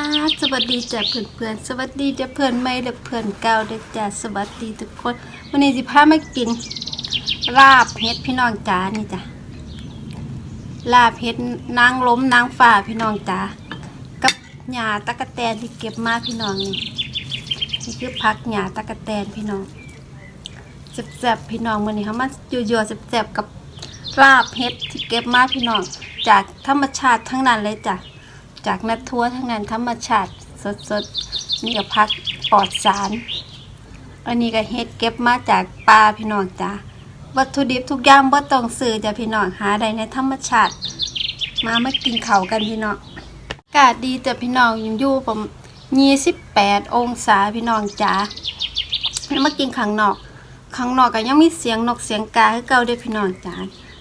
สวัสดีจ้ะเพื่อนเพื่อนๆสวัสดีจ้ะเพื่อนไม่และเพื่อนเก่าเด็กจ้ะสวัสดีทุกคนวันนี้สิพามากินลาบเฮ็ดพี่น้องจ๋านี่จ้ะลาบเฮ็ดนางล้มนางฝ่าพี่น้องจ๋ากับหญ้าตะกะแตนที่เก็บมาพี่น้องนี่นี่คือผักหญ้าตะกะแตนพี่น้องแซ่บๆพี่น้องวันนี้เขามายั่วๆแซ่บๆกับลาบเฮ็ดที่เก็บมาพี่น้องจากธรรมชาติทั้งนั้นเลยจ้ะ จากนัดทัวร์ทั้งนั้นธรรมชาติสดๆนี่ก็พักปลอดสาร อันนี้ก็เฮ็ดเก็บมาจากป่าพี่น้องจ้าวัตถุดิบทุกอย่างบ่ต้องซื้อจ้ะพี่น้องหาได้ในธรรมชาติ มามากินเข้ากันพี่น้องอากาศดีแต่พี่น้องยังอยู่ประมาณ28องศาพี่น้องจ้ามากินข้างนอกข้างนอกก็ยังมีเสียงนกเสียงกาคือเก่าด้อพี่น้องจ้า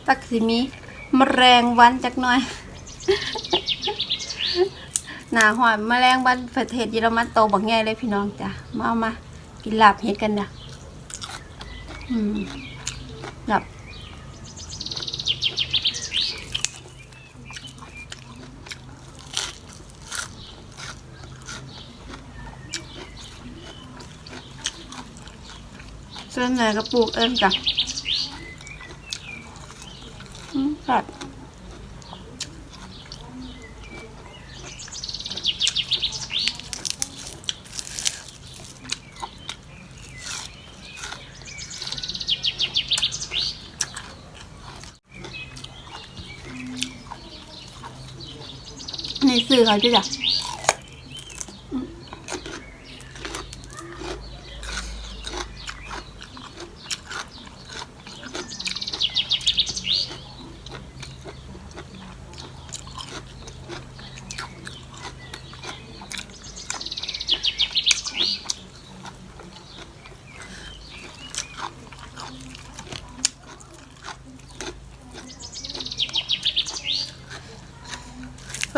ตักสิมีแมลงวันจักหน่อย หนาหอยแมลงวันประเทศเยอรมันโตบักใหญ่เลยพี่น้องจ้ะมาเอามากินลาบเห็ดกันนะอืมลาบส่วนไหนก็ปลูกเองจ้ะอืมแบบ นสื่อเขาจะ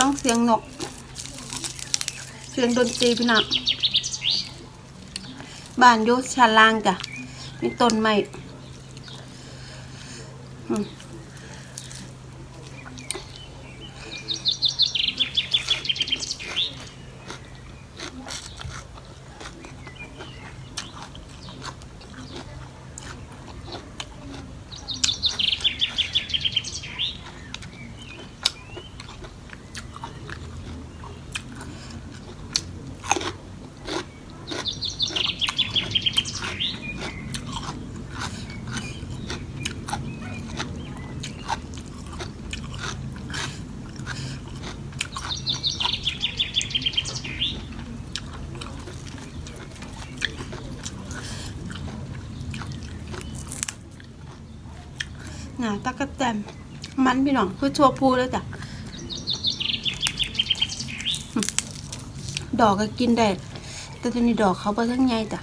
ฟังเสียงนก เสียงดนตรีพี่น้องบ้านอยู่ชั้นล่างจ้ะมีต้นไม้ หนาตะกะแตนมันพี่น้องคือชัวพูเลยจ้ะดอกก็กินได้แต่ตอนนี้ดอกเขาไปทั้งไงจ้ะ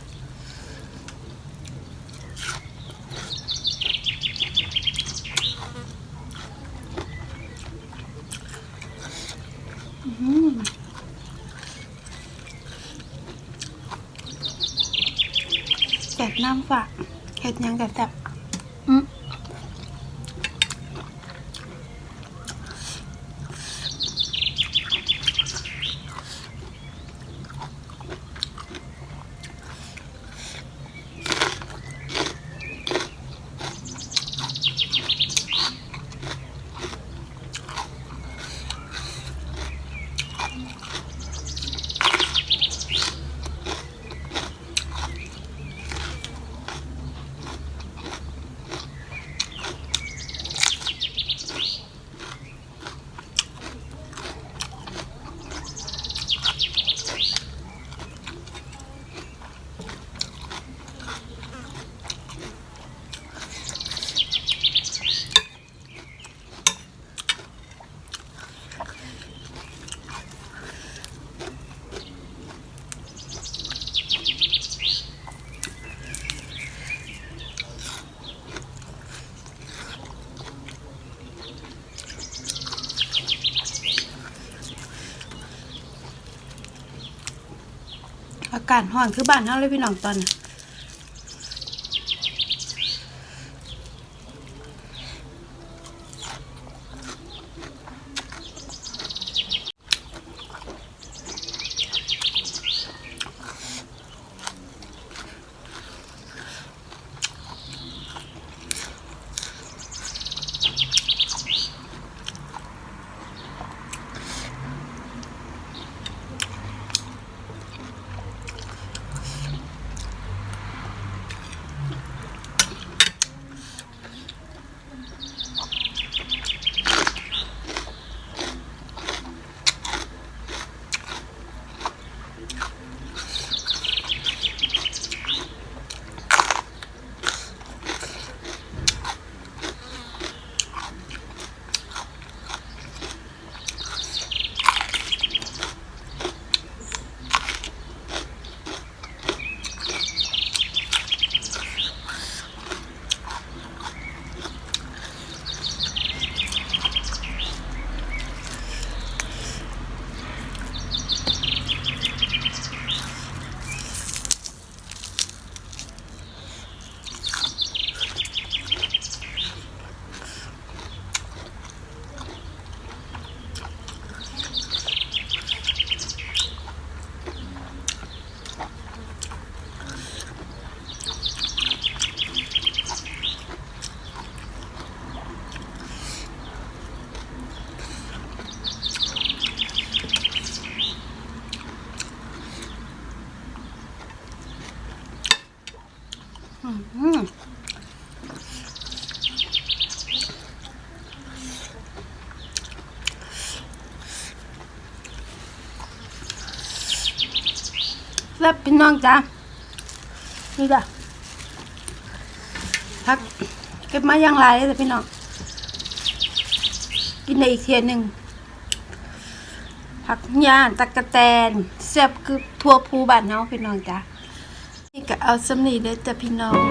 แสบน้ำฝากเห็ดยังกับแสบ อากาศห้อนคือบ้านเฮาเลยพี่น้องตอนน่ะ แล้วพี่น้องจ้านี่จ้ะพักเก็บมาอย่างไรเลยพี่น้อง กินในอีกเทียนหนึ่งผักย่านตะกะแตนแซ่บคือทั่วภูบ้านเฮาพี่น้องจ้ะ ก็เอาสำนีเลยแต่พี่น้อง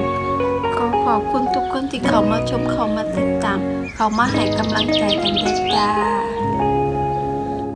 ขอขอบคุณทุกคนที่เขามาชมเขามาติดตาม เขามาให้กำลังใจกันด้วยจ้า